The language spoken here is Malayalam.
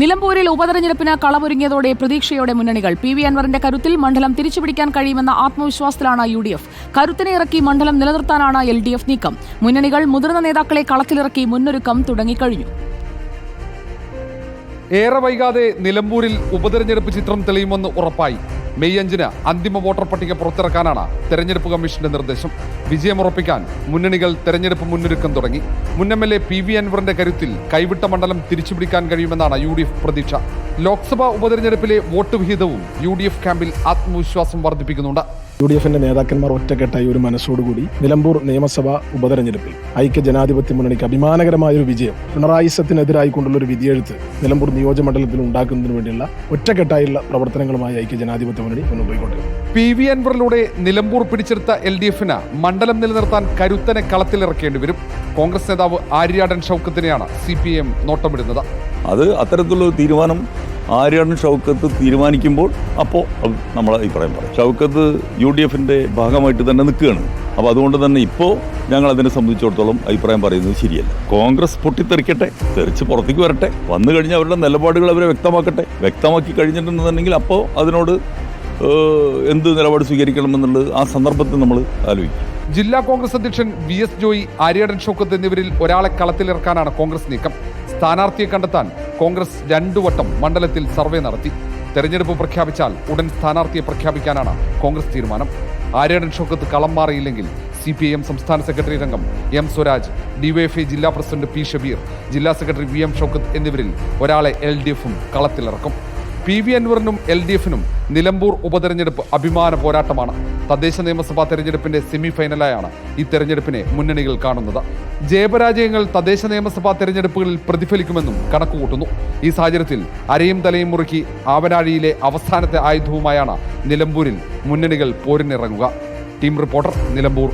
നിലമ്പൂരിൽ ഉപതെരഞ്ഞെടുപ്പിന് കളമൊരുങ്ങിയതോടെ പ്രതീക്ഷയോടെ മുന്നണികൾ. പി വി അൻവറിന്റെ കരുത്തിൽ മണ്ഡലം തിരിച്ചുപിടിക്കാൻ കഴിയുമെന്ന ആത്മവിശ്വാസത്തിലാണ് യു ഡി എഫ്. കരുത്തിനെ ഇറക്കി മണ്ഡലം നിലനിർത്താനാണ് എൽ ഡി എഫ് നീക്കം. മുന്നണികൾ മുതിർന്ന നേതാക്കളെ കളത്തിലിറക്കി മുന്നൊരുക്കം തുടങ്ങിക്കഴിഞ്ഞു. ഏറെ വൈകാതെ നിലമ്പൂരിൽ ഉപതെരഞ്ഞെടുപ്പ് ചിത്രം തെളിയുമെന്ന് ഉറപ്പായി. മെയ് അഞ്ചിന് അന്തിമ വോട്ടർ പട്ടിക പുറത്തിറക്കാനാണ് തെരഞ്ഞെടുപ്പ് കമ്മീഷന്റെ നിർദ്ദേശം. വിജയമുറപ്പിക്കാൻ മുന്നണികൾ തെരഞ്ഞെടുപ്പ് മുന്നൊരുക്കം തുടങ്ങി. മുൻ M L A P V അൻവറിന്റെ കരുത്തിൽ കൈവിട്ട മണ്ഡലം തിരിച്ചുപിടിക്കാൻ കഴിയുമെന്നാണ് യു ഡി എഫ് പ്രതീക്ഷ. ലോക്സഭാ ഉപതെരഞ്ഞെടുപ്പിലെ വോട്ട് വിഹിതവും യു ഡി എഫ് ക്യാമ്പിൽ ആത്മവിശ്വാസം വർദ്ധിപ്പിക്കുന്നുണ്ട്. യു ഡി എഫിന്റെ നേതാക്കന്മാർ ഒറ്റക്കെട്ടായി ഒരു മനസ്സോടുകൂടി നിലമ്പൂർ നിയമസഭാ ഉപതെരഞ്ഞെടുപ്പിൽ ഐക്യ ജനാധിപത്യ മുന്നണിക്ക് അഭിമാനകരമായ ഒരു വിജയം പിണറായിസത്തിനെതിരായി കൊണ്ടുള്ള ഒരു വിധിയെഴുത്ത് നിലമ്പൂർ നിയോജകമണ്ഡലത്തിൽ ഉണ്ടാക്കുന്നതിന് വേണ്ടിയുള്ള ഒറ്റക്കെട്ടായുള്ള പ്രവർത്തനങ്ങളുമായി ഐക്യ ജനാധിപത്യ മുന്നണി മുന്നോട്ട് പി വി അൻവറിലൂടെ നിലമ്പൂർ പിടിച്ചെടുത്ത എൽ ഡി എഫിന് മണ്ഡലം നിലനിർത്താൻ കരുത്തനെ കളത്തിലിറക്കേണ്ടി വരും. കോൺഗ്രസ് നേതാവ് ആര്യാടൻ ഷൗക്കത്തിനെയാണ് സി പി എം നോട്ടമിടുന്നത്. അത് അത്തരത്തിലുള്ള തീരുമാനം ആര്യാടൻ ഷൗക്കത്ത് തീരുമാനിക്കുമ്പോൾ അപ്പോൾ നമ്മളെ അഭിപ്രായം പറയും. ഷൗക്കത്ത് യു ഡി എഫിന്റെ ഭാഗമായിട്ട് തന്നെ നിൽക്കുകയാണ്. അപ്പോൾ അതുകൊണ്ട് തന്നെ ഇപ്പോൾ ഞങ്ങൾ അതിനെ സംബന്ധിച്ചിടത്തോളം അഭിപ്രായം പറയുന്നത് ശരിയല്ല. കോൺഗ്രസ് പൊട്ടിത്തെറിക്കട്ടെ തെറിച്ച് പുറത്തേക്ക് വരട്ടെ വന്നു കഴിഞ്ഞാൽ അവരുടെ നിലപാടുകൾ അവരെ വ്യക്തമാക്കട്ടെ വ്യക്തമാക്കി കഴിഞ്ഞിട്ടുണ്ടെന്നുണ്ടെങ്കിൽ അപ്പോൾ അതിനോട് എന്ത് നിലപാട് സ്വീകരിക്കണമെന്നുള്ളത് ആ സന്ദർഭത്തിൽ നമ്മൾ ആലോചിക്കും. ജില്ലാ കോൺഗ്രസ് അധ്യക്ഷൻ V S Joy Aryadan Shoukath എന്നിവരിൽ ഒരാളെ കളത്തിലിറക്കാനാണ് കോൺഗ്രസ് നീക്കം. സ്ഥാനാർത്ഥിയെ കണ്ടെത്താൻ കോൺഗ്രസ് രണ്ടു വട്ടം മണ്ഡലത്തിൽ സർവേ നടത്തി. തെരഞ്ഞെടുപ്പ് പ്രഖ്യാപിച്ചാൽ ഉടൻ സ്ഥാനാർത്ഥിയെ പ്രഖ്യാപിക്കാനാണ് കോൺഗ്രസ് തീരുമാനം. ആര്യടൻ ഷോക്കത്ത് കളം മാറിയില്ലെങ്കിൽ സി പി ഐ എം സംസ്ഥാന സെക്രട്ടറി രംഗം എം സ്വരാജ് ഡിവൈഎഫ്ഐ ജില്ലാ പ്രസിഡന്റ് പി ഷബീർ ജില്ലാ സെക്രട്ടറി വി എം ഷൗക്കത്ത് എന്നിവരിൽ ഒരാളെ എൽ ഡി എഫും കളത്തിലിറക്കും. പി വി അൻവറിനും എൽ ഡി എഫിനും നിലമ്പൂർ ഉപതെരഞ്ഞെടുപ്പ് അഭിമാന പോരാട്ടമാണ്. തദ്ദേശ നിയമസഭാ തെരഞ്ഞെടുപ്പിന്റെ സെമി ഫൈനലായാണ് ഈ തെരഞ്ഞെടുപ്പിനെ മുന്നണികൾ കാണുന്നത്. ജയപരാജയങ്ങൾ തദ്ദേശ നിയമസഭാ തെരഞ്ഞെടുപ്പുകളിൽ പ്രതിഫലിക്കുമെന്നും കണക്കുകൂട്ടുന്നു. ഈ സാഹചര്യത്തിൽ അരയും തലയും മുറുക്കി ആവനാഴിയിലെ അവസാനത്തെ ആയുധവുമായാണ് നിലമ്പൂരിൽ മുന്നണികൾ പോരിനിറങ്ങുക. Team reporter Nilambur.